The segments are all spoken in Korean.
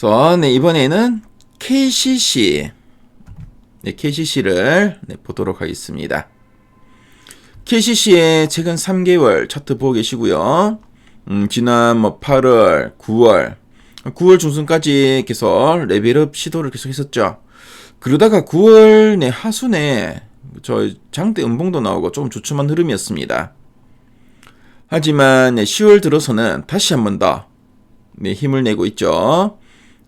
그래서 네, 이번에는 KCC 네, KCC를 네, 보도록 하겠습니다. KCC의 최근 3개월 차트 보고 계시고요. 음, 지난 뭐 8월, 9월, 9월 중순까지 계속 레벨업 시도를 계속 했었죠. 그러다가 9월 내 하순에 저 장대 음봉도 나오고 좀 주춤한 흐름이었습니다. 하지만 10월 들어서는 다시 한 번 더 네, 힘을 내고 있죠.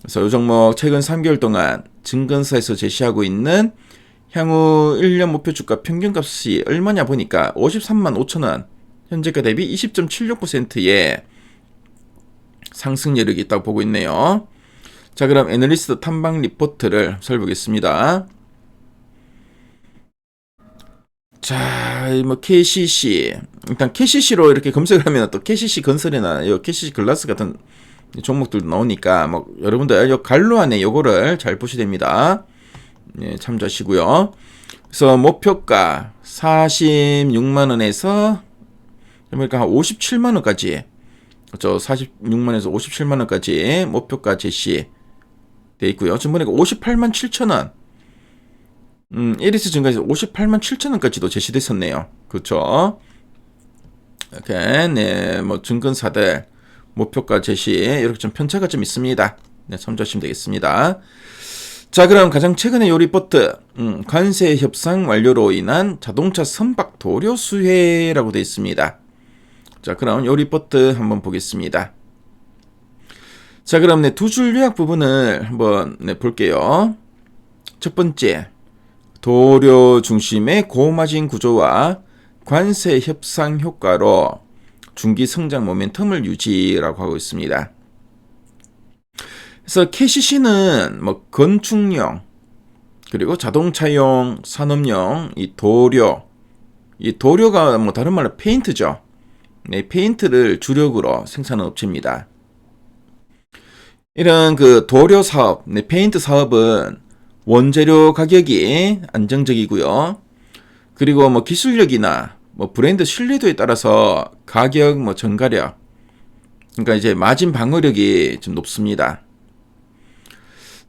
그래서 이 종목 최근 3개월 동안 증권사에서 제시하고 있는 향후 1년 목표 주가 평균값이 얼마냐 보니까 53만 5천 원 현재가 대비 20.76%의 상승 여력이 있다고 보고 있네요. 자 그럼 애널리스트 탐방 리포트를 살펴보겠습니다. 자, 뭐 KCC 일단 KCC로 이렇게 검색을 하면 또 KCC 건설이나 요 KCC 글라스 같은 종목들도 나오니까 뭐 여러분들 요 갈로 안에 요거를 잘 보셔야 됩니다. 예, 참조하시고요. 그래서 목표가 46만 원에서 그러니까 한 57만 원까지 저 46만 에서 57만 원까지 목표가 제시 돼 있고요. 지금 보니까 58만 7천 원. 음, 에리스 증가에서 58만 7천 원까지도 제시됐었네요. 그렇죠? 이렇게 네, 뭐 증권사들 목표가 제시 이렇게 좀 편차가 좀 있습니다. 네, 참조하시면 되겠습니다. 자, 그럼 가장 최근의 요 리포트, 음, 관세 협상 완료로 인한 자동차 선박 도료 수혜라고 되어 있습니다. 자, 그럼 요 리포트 한번 보겠습니다. 자, 그럼 네, 두 줄 요약 부분을 한번 네, 볼게요. 첫 번째, 도료 중심의 고마진 구조와 관세 협상 효과로 중기 성장 모멘텀을 유지라고 하고 있습니다. 그래서 KCC는 뭐 건축용 그리고 자동차용, 산업용 이 도료 이 도료가 뭐 다른 말로 페인트죠. 네, 페인트를 주력으로 생산하는 업체입니다. 이런 그 도료 사업, 네, 페인트 사업은 원재료 가격이 안정적이고요. 그리고 뭐 기술력이나 뭐 브랜드 신뢰도에 따라서 가격 뭐 전가력 그러니까 이제 마진 방어력이 좀 높습니다.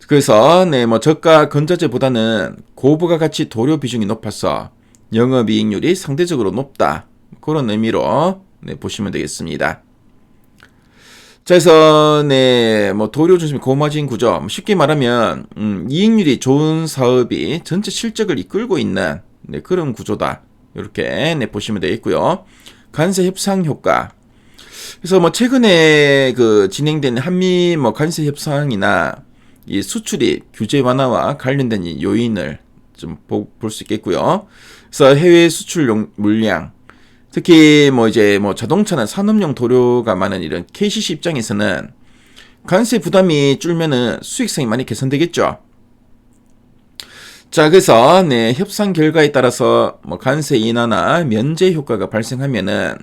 그래서 네 뭐 저가 건자재보다는 고부가 가치 도료 비중이 높아서 영업이익률이 상대적으로 높다 그런 의미로 네, 보시면 되겠습니다. 자, 그래서 네, 뭐 도료 중심 고마진 구조. 뭐 쉽게 말하면 음, 이익률이 좋은 사업이 전체 실적을 이끌고 있는 네, 그런 구조다. 이렇게 네, 보시면 되겠고요. 관세 협상 효과. 그래서 뭐 최근에 그 진행된 한미 뭐 관세 협상이나 이 수출이 규제 완화와 관련된 이 요인을 좀 볼 수 있겠고요. 그래서 해외 수출 용, 물량 특히 뭐 이제 뭐 자동차나 산업용 도료가 많은 이런 KCC 입장에서는 관세 부담이 줄면은 수익성이 많이 개선되겠죠. 자, 그래서 네, 협상 결과에 따라서 뭐 관세 인하나 면제 효과가 발생하면은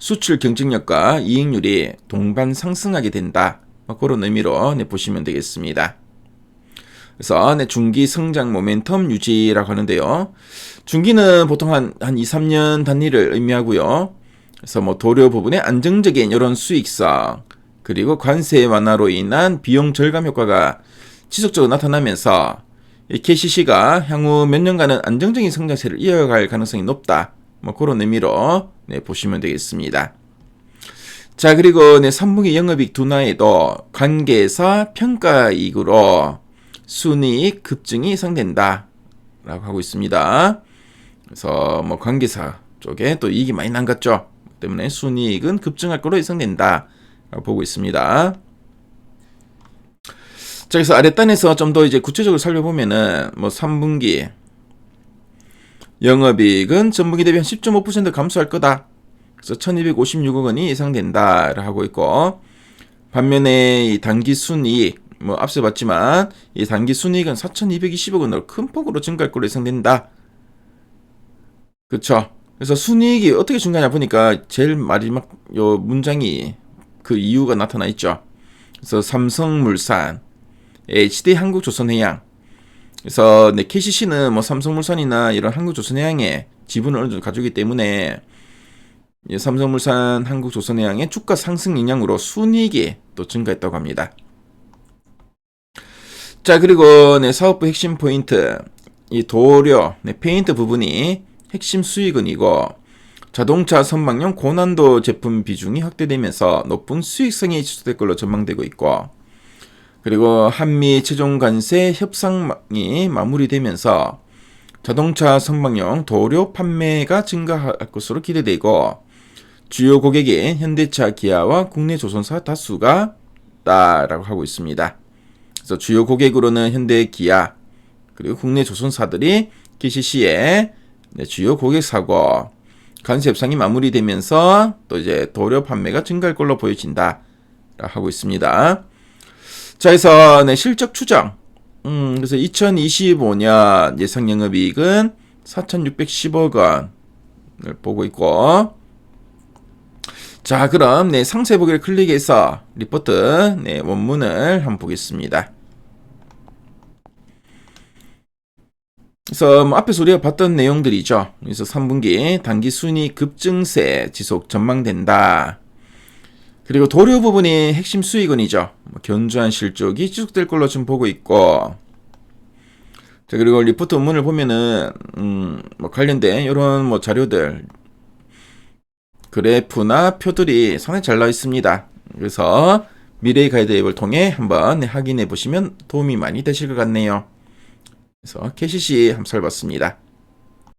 수출 경쟁력과 이익률이 동반 상승하게 된다. 뭐 그런 의미로 네, 보시면 되겠습니다. 그래서 네, 중기 성장 모멘텀 유지라고 하는데요. 중기는 보통 한, 한 2, 3년 단위를 의미하고요. 그래서 뭐 도료 부분의 안정적인 이런 수익성, 그리고 관세 완화로 인한 비용 절감 효과가 지속적으로 나타나면서 이 KCC가 향후 몇 년간은 안정적인 성장세를 이어갈 가능성이 높다. 뭐 그런 의미로 네, 보시면 되겠습니다. 자, 그리고 네, 3분기 영업이익 둔화에도 관계사 평가이익으로 순이익 급증이 예상된다. 라고 하고 있습니다. 그래서 뭐 관계사 쪽에 또 이익이 많이 남갔죠. 때문에 순이익은 급증할 거로 예상된다. 라고 보고 있습니다. 자, 그래서 아랫단에서 좀 더 이제 구체적으로 살펴보면은 뭐 3분기 영업이익은 전분기 대비 한 10.5% 감소할 거다. 그래서 1256억 원이 예상된다. 라고 하고 있고 반면에 이 단기 순이익 뭐 앞서 봤지만 이 단기 순이익은 4,220억 원으로 큰 폭으로 증가할 걸로 예상된다. 그쵸? 그래서 순이익이 어떻게 증가하냐 보니까 제일 마지막 요 문장이 그 이유가 나타나 있죠. 그래서 삼성물산, HD 한국조선해양. 그래서 네, KCC는 뭐 삼성물산이나 이런 한국조선해양에 지분을 어느 정도 가지기 때문에 삼성물산, 한국조선해양의 주가 상승 영향으로 순이익이 또 증가했다고 합니다. 자, 그리고 네, 사업부 핵심 포인트. 이 도료, 네, 페인트 부분이 핵심 수익은이고 자동차 선박용 고난도 제품 비중이 확대되면서 높은 수익성이 지속될 걸로 전망되고 있고 그리고 한미 최종 관세 협상이 마무리되면서 자동차 선박용 도료 판매가 증가할 것으로 기대되고 주요 고객인 현대차, 기아와 국내 조선사 다수가 다라고 하고 있습니다. 그래서 주요 고객으로는 현대, 기아 그리고 국내 조선사들이 KCC의 네, 주요 고객사고 관세 협상이 마무리되면서 또 이제 도료 판매가 증가할 걸로 보여진다 하고 있습니다. 자, 그래서 네, 실적 추정. 음, 그래서 2025년 예상 영업이익은 4,610억 원을 보고 있고 자, 그럼 네, 상세 보기를 클릭해서 리포트 네, 원문을 한번 보겠습니다. 그래서 뭐 앞에서 우리가 봤던 내용들이죠. 그래서 3분기 단기 순위 급증세 지속 전망된다. 그리고 도료 부분이 핵심 수익원이죠. 뭐 견조한 실적이 지속될 걸로 지금 보고 있고. 자, 그리고 리포트 원문을 보면은, 음, 뭐 관련된 이런 뭐 자료들, 그래프나 표들이 상당히 잘 나와 있습니다. 그래서 미래의 가이드 앱을 통해 한번 확인해 보시면 도움이 많이 되실 것 같네요. 그래서 KCC 한번 살봤습니다.